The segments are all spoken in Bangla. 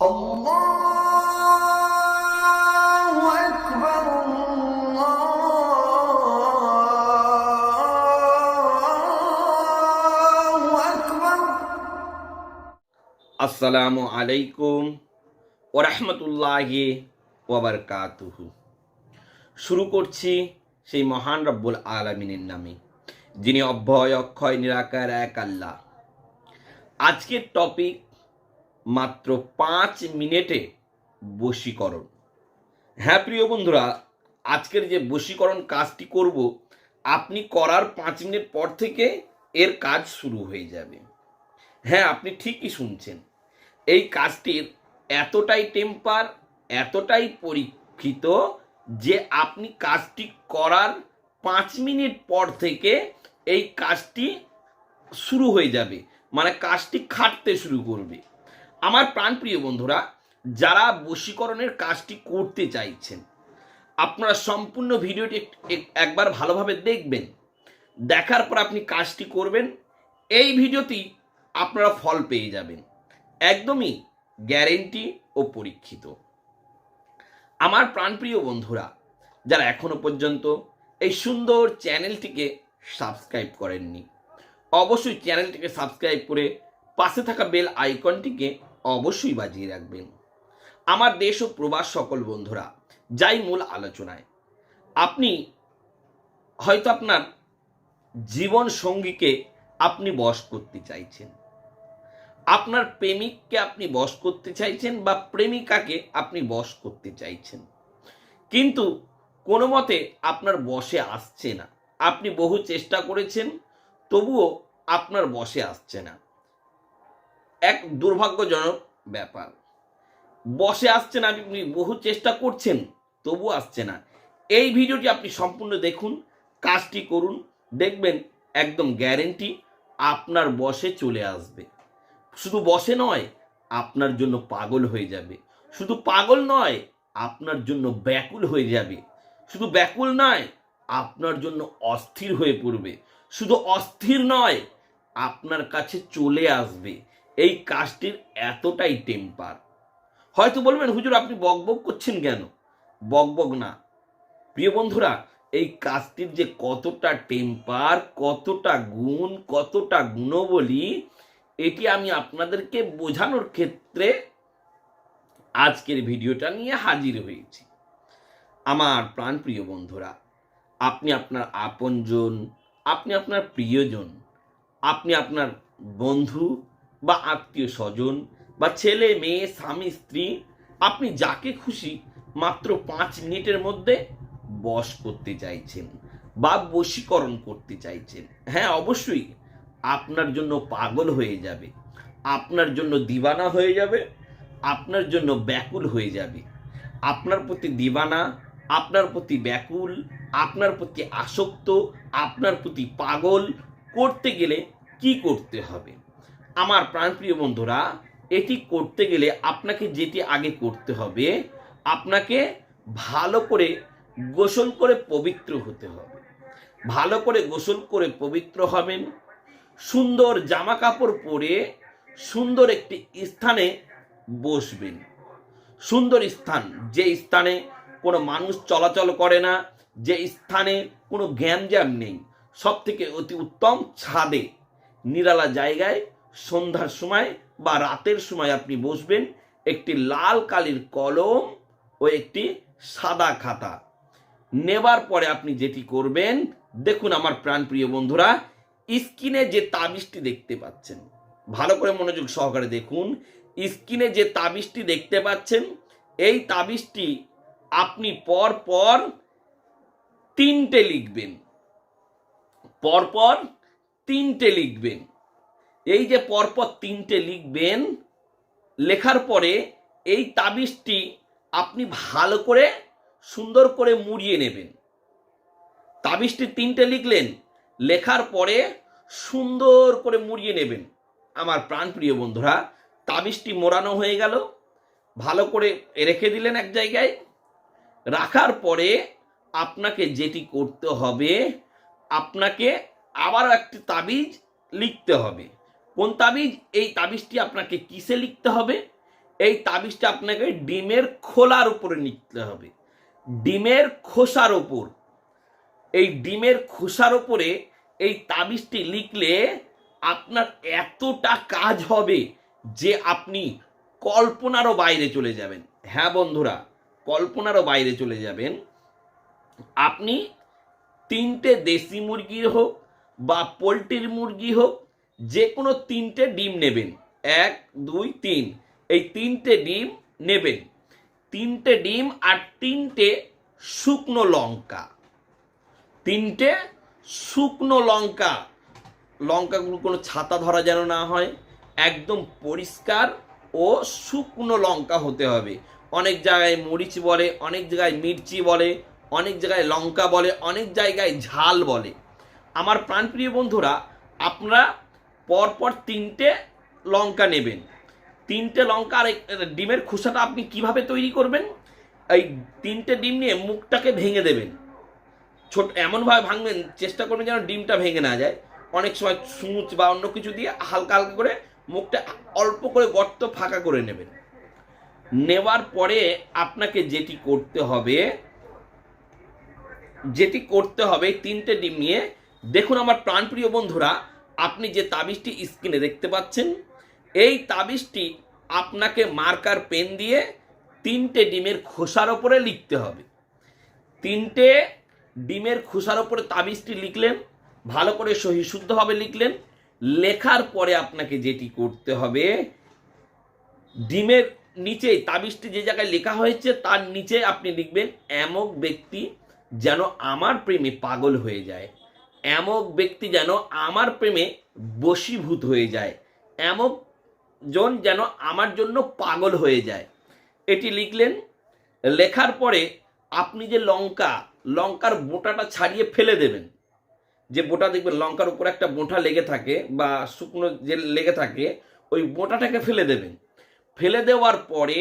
আসসালামু আলাইকুম ওরহমতুল্লাহি ওবরকাতুহু শুরু করছি সেই মহান রব্বুল আলমিনের নামে, যিনি অভয়, অক্ষয়, নিরাকার, এক আল্লাহ। আজকের টপিক মাত্র পাঁচ মিনিটে বশীকরণ। হ্যাঁ প্রিয় বন্ধুরা, আজকের যে বশীকরণ কাজটি করব, আপনি করার পাঁচ মিনিট পর থেকে এর কাজ শুরু হয়ে যাবে। হ্যাঁ আপনি ঠিকই শুনছেন। এই কাজটির এতটাই টেম্পার এতটাই পরীক্ষিত যে আপনি কাজটি করার পাঁচ মিনিট পর থেকে এই কাজটি শুরু হয়ে যাবে। মানে কাজটি খাটতে শুরু করবে। আমার প্রাণপ্রিয় বন্ধুরা, যারা বশীকরণের কাজটি করতে চাইছেন, আপনারা সম্পূর্ণ ভিডিওটি এক- এক- একবার ভালোভাবে দেখবেন। দেখার পর আপনি কাজটি করবেন, এই ভিডিওটি আপনারা ফল পেয়ে যাবেন। একদমই গ্যারেন্টি ও পরীক্ষিত। আমার প্রাণপ্রিয় বন্ধুরা, যারা এখনও পর্যন্ত এই সুন্দর চ্যানেলটিকে সাবস্ক্রাইব করেননি, অবশ্যই চ্যানেলটিকে সাবস্ক্রাইব করে পাশে থাকা বেল আইকনটিকে অবশ্যই বাজিয়ে রাখবেন। আমার দেশ ও প্রবাস সকল বন্ধুরা, যাই মূল আলোচনায়। আপনি হয়তো আপনার জীবন সঙ্গীকে আপনি বশ করতে চাইছেন। আপনার প্রেমিককে আপনি বশ করতে চাইছেন বা প্রেমিকাকে আপনি বশ করতে চাইছেন। কিন্তু কোনো মতে আপনার বসে আসছে না। আপনি বহু চেষ্টা করেছেন, তবুও আপনার বসে আসছে না। এক দুর্ভাগ্যজনক ব্যাপার। বসে আসছেন আপনি বহু চেষ্টা করছেন, তবু আসছে না। এই ভিডিওটি আপনি সম্পূর্ণ দেখুন, কাজটি করুন, দেখবেন একদম গ্যারেন্টি আপনার বসে চলে আসবে। শুধু বসে নয়, আপনার জন্য পাগল হয়ে যাবে। শুধু পাগল নয়, আপনার জন্য ব্যাকুল হয়ে যাবে। শুধু ব্যাকুল নয়, আপনার জন্য অস্থির হয়ে পড়বে। শুধু অস্থির নয়, আপনার কাছে চলে আসবে। এই কাজটির এতটাই টেম্পার হয়তো বলবেন, হুজুর, আপনি বকবক করছেন কেন? বকবক না। প্রিয় বন্ধুরা, এই কাজটির যে কতটা টেম্পার কতটা গুণ, কতটা গুণবলী, এটি আমি আপনাদেরকে বোঝানোর ক্ষেত্রে আজকের ভিডিওটা নিয়ে হাজির হয়েছি। আমার প্রাণপ্রিয় বন্ধুরা, আপনি আপনার আপনজন, আপনি আপনার প্রিয়জন, আপনি আপনার বন্ধু বা আত্মীয় স্বজন বা ছেলে, মেয়ে, স্বামী, স্ত্রী, আপনি যাকে খুশি মাত্র পাঁচ মিনিটের মধ্যে বশ করতে চাইছেন বা বশীকরণ করতে চাইছেন। হ্যাঁ অবশ্যই আপনার জন্য পাগল হয়ে যাবে, আপনার জন্য দিবানা হয়ে যাবে, আপনার জন্য ব্যাকুল হয়ে যাবে। আপনার প্রতি দিবানা, আপনার প্রতি ব্যাকুল, আপনার প্রতি আসক্ত, আপনার প্রতি পাগল করতে গেলে কি করতে হবে? আমার প্রাণপ্রিয় বন্ধুরা, এটি করতে গেলে আপনাকে যেটি আগে করতে হবে, আপনাকে ভালো করে গোসল করে পবিত্র হতে হবে। ভালো করে গোসল করে পবিত্র হবেন, সুন্দর জামা কাপড় পরে সুন্দর একটি স্থানে বসবেন। সুন্দর স্থান, যে স্থানে কোনো মানুষ চলাচল করে না, যে স্থানে কোনো জ্ঞানজাম নেই সব থেকে অতি উত্তম ছাদে, নিরালা জায়গায় সন্ধ্যার সময় বা রাতের সময় আপনি বসবেন একটি লাল কালির কলম ও একটি সাদা খাতা। নেবার পরে আপনি যেটি করবেন, দেখুন আমার প্রাণপ্রিয় বন্ধুরা, স্ক্রিনে যে তাবিজটি দেখতে পাচ্ছেন, ভালো করে মনোযোগ সহকারে দেখুন, স্ক্রিনে যে তাবিজটি দেখতে পাচ্ছেন, এই তাবিজটি আপনি পর পর তিনটে লিখবেন। পরপর তিনটে লিখবেন। এই যে পরপর তিনটে লিখবেন, লেখার পরে এই তাবিজটি আপনি ভালো করে, সুন্দর করে মুড়িয়ে নেবেন। তাবিজটি তিনটে লিখলেন, লেখার পরে সুন্দর করে মুড়িয়ে নেবেন। আমার প্রাণপ্রিয় বন্ধুরা, তাবিজটি মোড়ানো হয়ে গেল। ভালো করে রেখে দিলেন এক জায়গায়। রাখার পরে আপনাকে যেটি করতে হবে, আপনাকে আবার একটি তাবিজ লিখতে হবে। কোন তাবিজ? এই তাবিজটি আপনাকে কিসে লিখতে হবে? এই তাবিজটা আপনাকে ডিমের খোলার উপরে নিতে হবে। ডিমের খোসার ওপর এই ডিমের খোসার ওপরে এই তাবিজটি লিখলে আপনার এতটা কাজ হবে যে আপনি কল্পনারও বাইরে চলে যাবেন। হ্যাঁ বন্ধুরা, কল্পনারও বাইরে চলে যাবেন। আপনি তিনটে দেশি মুরগির হোক বা পোলট্রির মুরগি হোক যে কোনো তিনটে ডিম নেবেন। এক, দুই, তিন। এই তিনটে ডিম নেবেন। তিনটে ডিম আর তিনটে শুকনো লঙ্কা। তিনটে শুকনো লঙ্কা। লঙ্কাগুলো কোনো ছাতা ধরা যেন না হয়। একদম পরিষ্কার ও শুকনো লঙ্কা হতে হবে। অনেক জায়গায় মরিচ বলে, অনেক জায়গায় মির্চি বলে, অনেক জায়গায় লঙ্কা বলে, অনেক জায়গায় ঝাল বলে। আমার প্রাণপ্রিয় বন্ধুরা, আপনারা পরপর তিনটে লঙ্কা নেবেন। তিনটে লঙ্কা আর ডিমের খোসাটা আপনি কীভাবে তৈরি করবেন? এই তিনটে ডিম নিয়ে মুখটাকে ভেঙে দেবেন। ছোট, এমনভাবে ভাঙবেন, চেষ্টা করবেন যেন ডিমটা ভেঙে না যায়। অনেক সময় সুচ বা অন্য কিছু দিয়ে হালকা হালকা করে মুখটা অল্প করে গর্ত ফাঁকা করে নেবেন। নেওয়ার পরে আপনাকে যেটি করতে হবে, যেটি করতে হবে তিনটে ডিম নিয়ে, দেখুন আমার প্রাণপ্রিয় বন্ধুরা আপনি যে তাবিজটি স্ক্রিনে দেখতে পাচ্ছেন, এই তাবিজটি আপনাকে মার্কার পেন দিয়ে তিনটে ডিমের খোসার ওপরে লিখতে হবে। তিনটে ডিমের খোসার ওপরে তাবিজটি লিখলেন, ভালো করে সহি শুদ্ধভাবে লিখলেন, লেখার পরে আপনাকে যেটি করতে হবে, ডিমের নিচে তাবিজটি যে জায়গায় লেখা হয়েছে তার নিচে আপনি লিখবেন এমক ব্যক্তি যেন আমার প্রেমে পাগল হয়ে যায়। এমক ব্যক্তি যেন আমার প্রেমে বশীভূত হয়ে যায়। এমক জন যেন আমার জন্য পাগল হয়ে যায়। এটি লিখলেন, লেখার পরে আপনি যে লঙ্কা, লঙ্কার বোঁটাটা ছাড়িয়ে ফেলে দেবেন, যে বোঁটা দেখবেন লঙ্কার উপর একটা বোঁটা লেগে থাকে বা শুকনো যে লেগে থাকে, ওই বোঁটাটাকে ফেলে দেবেন। ফেলে দেওয়ার পরে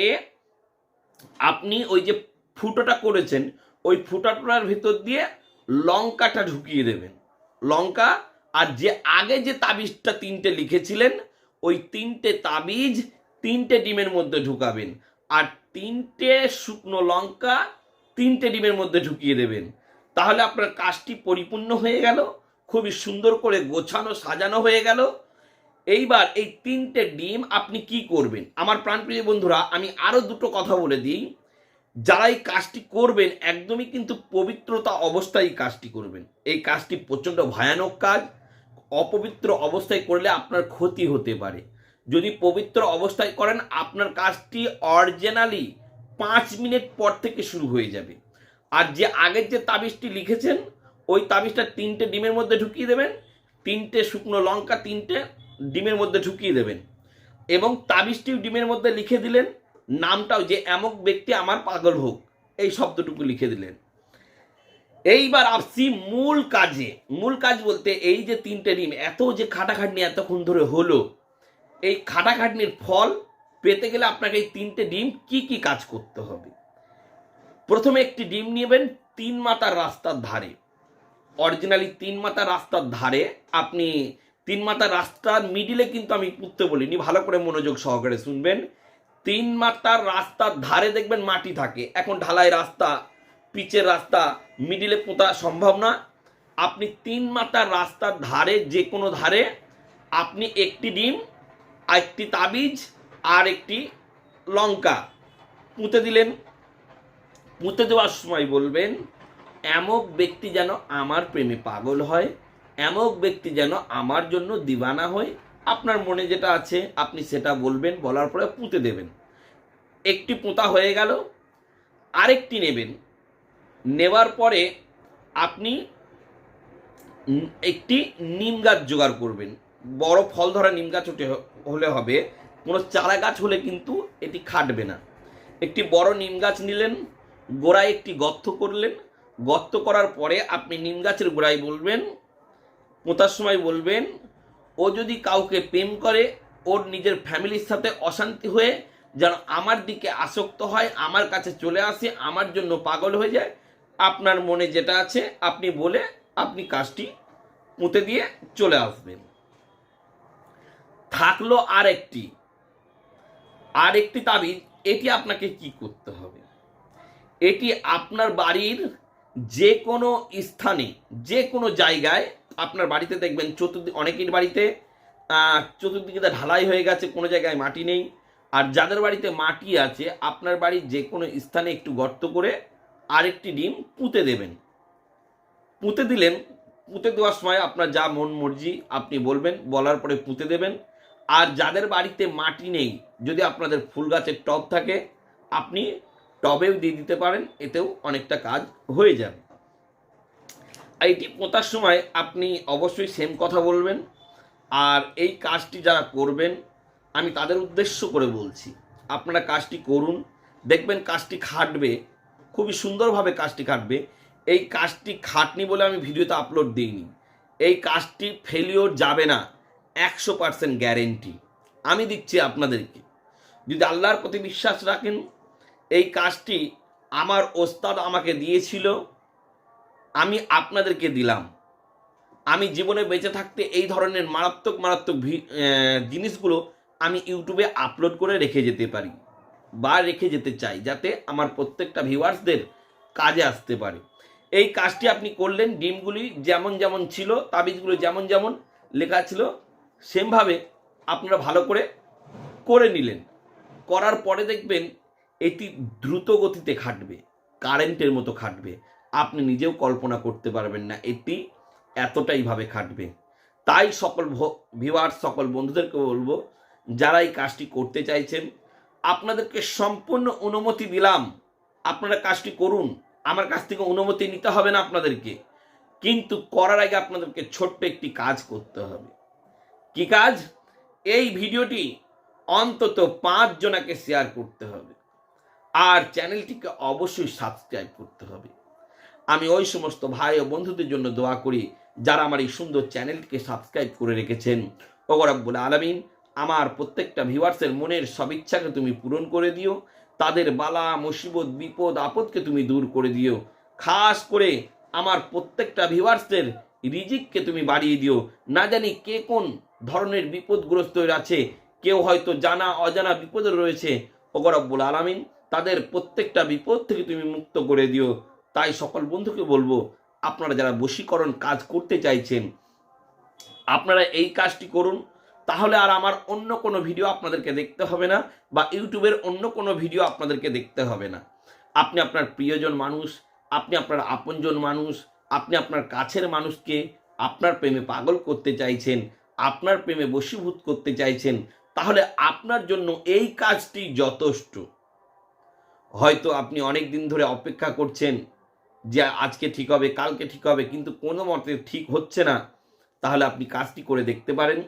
আপনি ওই যে ফুটোটা করেছেন, ওই ফুটাটার ভিতর দিয়ে লঙ্কাটা ঢুকিয়ে দেবেন। লঙ্কা, আর যে আগে যে তাবিজটা তিনটে লিখেছিলেন, ওই তিনটে তাবিজ তিনটে ডিমের মধ্যে ঢুকাবেন। আর তিনটে শুকনো লঙ্কা তিনটে ডিমের মধ্যে ঢুকিয়ে দেবেন। তাহলে আপনার কাজটি পরিপূর্ণ হয়ে গেল, খুবই সুন্দর করে গোছানো, সাজানো হয়ে গেল। এইবার এই তিনটে ডিম আপনি কি করবেন? আমার প্রাণপ্রিয় বন্ধুরা, আমি আরও দুটো কথা বলে দিই। যারা এই কাজটি করবেন, একদমই কিন্তু পবিত্রতা অবস্থায় এই কাজটি করবেন। এই কাজটি প্রচণ্ড ভয়ানক কাজ। অপবিত্র অবস্থায় করলে আপনার ক্ষতি হতে পারে। যদি পবিত্র অবস্থায় করেন, আপনার কাজটি অরিজিনালি পাঁচ মিনিট পর থেকে শুরু হয়ে যাবে। আর যে আগের যে তাবিজটি লিখেছেন, ওই তাবিজটা তিনটে ডিমের মধ্যে ঢুকিয়ে দেবেন, তিনটে শুকনো লঙ্কা, তিনটে ডিমের মধ্যে ঢুকিয়ে দেবেন। এবং তাবিজটিও ডিমের মধ্যে লিখে দিলেন নামটাও যে এমক ব্যক্তি আমার পাগল হোক, এই শব্দটুকু লিখে দিলেন। এইবার আসছি মূল কাজে। মূল কাজ বলতে এই যে তিনটে ডিম এত যে খাটাখাটনি এতক্ষণ ধরে হলো, এই খাটাখাটনির ফল পেতে গেলে আপনাকে এই তিনটে ডিম কি কি কাজ করতে হবে? প্রথমে একটি ডিম নেবেন তিন মাতার রাস্তার ধারে। অরিজিনালি তিন মাথার রাস্তার ধারে আপনি তিন মাথার রাস্তার মিডিলে কিন্তু আমি পুঁততে বলিনি, ভালো করে মনোযোগ সহকারে শুনবেন। তিন মাথার রাস্তার ধারে দেখবেন মাটি থাকে। এখন ঢালাই রাস্তা, পিচের রাস্তা মিডিলে পোঁতা সম্ভব না। আপনি তিন মাথার রাস্তার ধারে যে কোনো ধারে আপনি একটি ডিম একটি তাবিজ আর একটি লঙ্কা পুঁতে দিলেন। পুঁতে দেওয়ার সময় বলবেন, এমক ব্যক্তি যেন আমার প্রেমে পাগল হয়, এমক ব্যক্তি যেন আমার জন্য দিবানা হয়। আপনার মনে যেটা আছে, আপনি সেটা বলবেন, বলার পরে পুঁতে দেবেন। একটি পোঁতা হয়ে গেল, আরেকটি নেবেন। নেওয়ার পরে আপনি একটি নিম গাছ জোগাড় করবেন। বড় ফল ধরা নিম গাছ হ- হলে হবে, কোনো চারা গাছ হলে কিন্তু এটি খাটবে না। একটি বড় নিম গাছ নিলেন, গোড়ায় একটি গর্ত করলেন। গর্ত করার পরে আপনি নিম গাছের গোড়ায় বলবেন, পোঁতার সময় বলবেন, ও যদি কাউকে প্রেম করে, ওর নিজের ফ্যামিলির সাথে অশান্তি হয়ে যেন আমার দিকে আসক্ত হয়, আমার কাছে চলে আসে, আমার জন্য পাগল হয়ে যায়। আপনার মনে যেটা আছে, আপনি বলে আপনি কাজটি পুঁতে দিয়ে চলে আসবেন। থাকল আর একটি আর একটি তাবিজ এটি আপনাকে কি করতে হবে? এটি আপনার বাড়ির যে কোনো স্থানে যে কোনো জায়গায় আপনার বাড়িতে দেখবেন চতুর্দিক অনেকের বাড়িতে চতুর্দিকে ঢালাই হয়ে গেছে, কোনো জায়গায় মাটি নেই। আর যাদের বাড়িতে মাটি আছে, আপনার বাড়ির যে কোনো স্থানে একটু গর্ত করে আরেকটি ডিম পুঁতে দেবেন। পুঁতে দিলেন, পুঁতে দেওয়ার সময় আপনার যা মন মর্জি আপনি বলবেন, বলার পরে পুঁতে দেবেন। আর যাদের বাড়িতে মাটি নেই, যদি আপনাদের ফুল গাছের টব থাকে, আপনি টবেও দিয়ে দিতে পারেন, এতেও অনেকটা কাজ হয়ে যাবে। এটি পোঁতার সময় আপনি অবশ্যই সেম কথা বলবেন। আর এই কাজটি যারা করবেন আমি তাদের উদ্দেশ্য করে বলছি, আপনারা কাজটি করুন। দেখবেন কাজটি খাটবে, খুবই সুন্দরভাবে কাজটি খাটবে। এই কাজটি খাটনি বলে আমি ভিডিওতে আপলোড দিইনি। এই কাজটি ফেলিওর যাবে না, একশো পার্সেন্ট গ্যারেন্টি আমি দিচ্ছি আপনাদেরকে। যদি আল্লাহর প্রতি বিশ্বাস রাখেন, এই কাজটি আমার ওস্তাদ আমাকে দিয়েছিল, আমি আপনাদেরকে দিলাম। আমি জীবনে বেঁচে থাকতে এই ধরনের মারাত্মক মারাত্মক জিনিসগুলো আমি ইউটিউবে আপলোড করে রেখে যেতে পারি বা রেখে যেতে চাই যাতে আমার প্রত্যেকটা ভিউয়ার্সদের কাজে আসতে পারে। এই কাজটি আপনি করলেন, ডিমগুলি যেমন যেমন ছিল, তাবিজগুলো যেমন যেমন লেখা ছিল, সেমভাবে আপনারা ভালো করে করে নিলেন। করার পরে দেখবেন এটি দ্রুত গতিতে খাটবে, কারেন্টের মতো খাটবে। আপনি নিজেও কল্পনা করতে পারবেন না এটি এতটাইভাবে খাটবে। তাই সকল ভিওয়ার সকল বন্ধুদেরকে বলব যারা এই কাজটি করতে চাইছেন, আপনাদেরকে সম্পূর্ণ অনুমতি দিলাম। আপনারা কাজটি করুন। আমার কাছ থেকে অনুমতি নিতে হবে না আপনাদেরকে। কিন্তু করার আগে আপনাদেরকে ছোট্ট একটি কাজ করতে হবে। কি কাজ? এই ভিডিওটি অন্তত পাঁচ জনাকে শেয়ার করতে হবে। আর চ্যানেলটিকে অবশ্যই সাবস্ক্রাইব করতে হবে। আমি ওই সমস্ত ভাই ও বন্ধুদের জন্য দোয়া করি, যারা আমার এই সুন্দর চ্যানেলটিকে সাবস্ক্রাইব করে রেখেছেন। ওগরাব্বুল আলমিন আমার প্রত্যেকটা ভিউয়ার্সের মনের সব ইচ্ছাকে তুমি পূরণ করে দিও। তাদের বালা, মুসিবত, বিপদ, আপদকে তুমি দূর করে দিও। খাস করে আমার প্রত্যেকটা ভিউয়ার্সদের রিজিককে তুমি বাড়িয়ে দিও। না জানি কে কোন ধরনের বিপদগ্রস্ত আছে। কেউ হয়তো জানা, অজানা বিপদে রয়েছে। ওগরব্বুল আলামিন, তাদের প্রত্যেকটা বিপদ থেকে তুমি মুক্ত করে দিও। তাই সকল বন্ধুকে বলব, আপনারা যারা বশীকরণ কাজ করতে চাইছেন, আপনারা এই কাজটি করুন। তাহলে আর আমার অন্য কোনো ভিডিও আপনাদেরকে দেখতে হবে না বা ইউটিউবের অন্য কোনো ভিডিও আপনাদেরকে দেখতে হবে না। আপনি আপনার প্রিয়জন মানুষ, আপনি আপনার আপনজন মানুষ, আপনি আপনার কাছের মানুষকে আপনার প্রেমে পাগল করতে চাইছেন, আপনার প্রেমে বশীভূত করতে চাইছেন, তাহলে আপনার জন্য এই কাজটি যথেষ্ট। হয়তো আপনি অনেক দিন ধরে অপেক্ষা করছেন যে আজকে ঠিক হবে, কালকে ঠিক হবে, কিন্তু কোনো মতে ঠিক হচ্ছে না, তাহলে আপনি কাজটি করে দেখতে পারেন।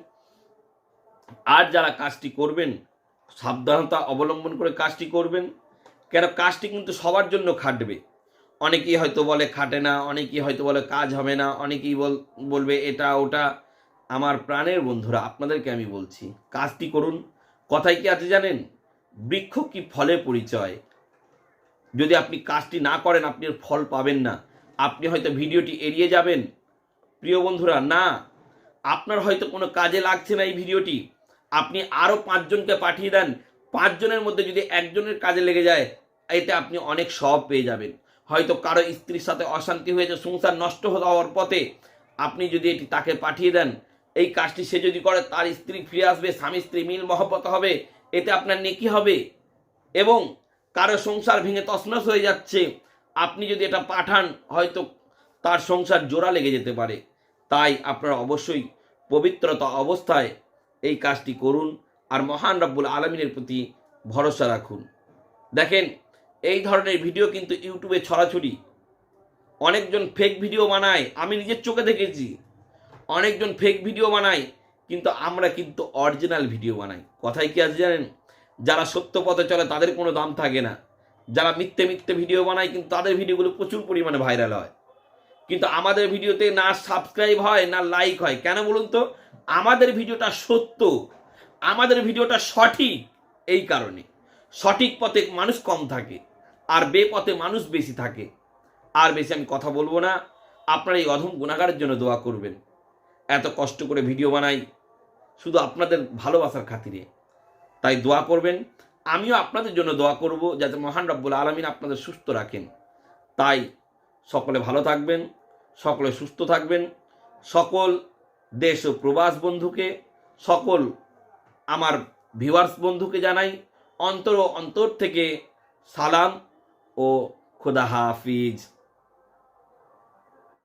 আর যারা কাজটি করবেন, সাবধানতা অবলম্বন করে কাজটি করবেন। কেন কাজটি কিন্তু সবার জন্য খাটবে। অনেকেই হয়তো বলে খাটে না, অনেকেই হয়তো বলে কাজ হবে না, অনেকেই বল, বলবে এটা, ওটা। আমার প্রাণের বন্ধুরা, আপনাদেরকে আমি বলছি, কাজটি করুন। কথায় কি আছে জানেন? বৃক্ষ কি ফলে পরিচয়? যদি আপনি কাজটি না করেন, আপনি ফল পাবেন না। আপনি হয়তো ভিডিওটি এড়িয়ে যাবেন। প্রিয় বন্ধুরা, না, আপনার হয়তো কোনো কাজে লাগছে না এই ভিডিওটি। আপনি আরও পাঁচজনকে পাঠিয়ে দেন। পাঁচজনের মধ্যে যদি একজনের কাজে লেগে যায়, এতে আপনি অনেক সব পেয়ে যাবেন। হয়তো কারও স্ত্রীর সাথে অশান্তি হয়েছে, সংসার নষ্ট হওয়ার পথে আপনি যদি এটি তাকে পাঠিয়ে দেন, এই কাজটি সে যদি করে, তার স্ত্রী ফিরে আসবে, স্বামী স্ত্রী মিল মহব্বত হবে, এতে আপনার নেকি হবে। এবং কারও সংসার ভেঙে তছনছ হয়ে যাচ্ছে, আপনি যদি এটা পাঠান, হয়তো তার সংসার জোড়া লেগে যেতে পারে। তাই আপনারা অবশ্যই পবিত্রতা অবস্থায় এই কাজটি করুন আর মহান রব্বুল আলমিনের প্রতি ভরসা রাখুন। দেখেন, এই ধরনের ভিডিও কিন্তু ইউটিউবে ছড়াছড়ি। অনেকজন ফেক ভিডিও বানায়, আমি নিজের চোখে দেখেছি। অনেকজন ফেক ভিডিও বানায়, কিন্তু আমরা কিন্তু অরিজিনাল ভিডিও বানাই। কথায় কি আছে জানেন? যারা সত্য পথে চলে, তাদের কোনো দাম থাকে না। যারা মিথ্যে মিথ্যে ভিডিও বানায়, কিন্তু তাদের ভিডিওগুলো প্রচুর পরিমাণে ভাইরাল হয়। কিন্তু আমাদের ভিডিওতে না সাবস্ক্রাইব হয়, না লাইক হয়। কেন বলুন তো? আমাদের ভিডিওটা সত্য। আমাদের ভিডিওটা সঠিক এই কারণে। সঠিক পথে মানুষ কম থাকে আর বেপথে মানুষ বেশি থাকে। আর বেশি আমি কথা বলব না। আপনারা এই অধম গুণাগারের জন্য দোয়া করবেন। এত কষ্ট করে ভিডিও বানাই, শুধু আপনাদের ভালোবাসার খাতিরে। তাই দোয়া করবেন। আমিও আপনাদের জন্য দোয়া করব, যাতে মহান রব্বুল আলমিন আপনাদের সুস্থ রাখেন। তাই সকলে ভালো থাকবেন। সকলে সুস্থ থাকবেন। সকল দেশ ও প্রবাস বন্ধুকে, সকল আমার ভিউয়ার্স বন্ধুকে জানাই অন্তর ও অন্তর থেকে সালাম ও খোদা হাফিজ।